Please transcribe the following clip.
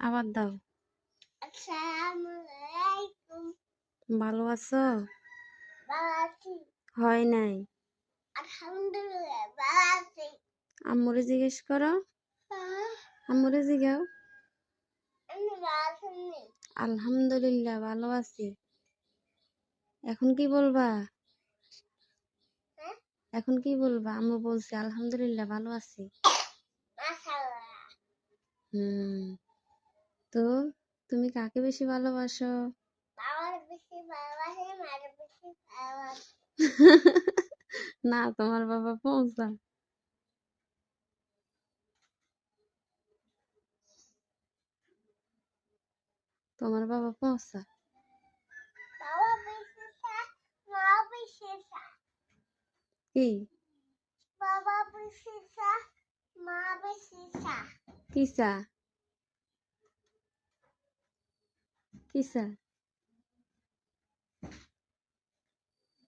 আবার দাও। ভালো আছো? হয় নাই। আলহামদুলিল্লাহ ভালো আছি। আম্মুরে জিজ্ঞেস করো। আম্মুরে জিগাও। ভালো আছি। আলহামদুলিল্লাহ ভালো আছি। এখন কি বলবা? হ্যাঁ? এখন কি বলবা? আম্মু বলছে আলহামদুলিল্লাহ ভালো আছি। হুম। তো তুমি কাকে বেশি ভালোবাসো? না তোমার বাবা পৌঁছা। তোমার বাবা পৌঁছা। কি? বাবা মা চা? কিসা কিসা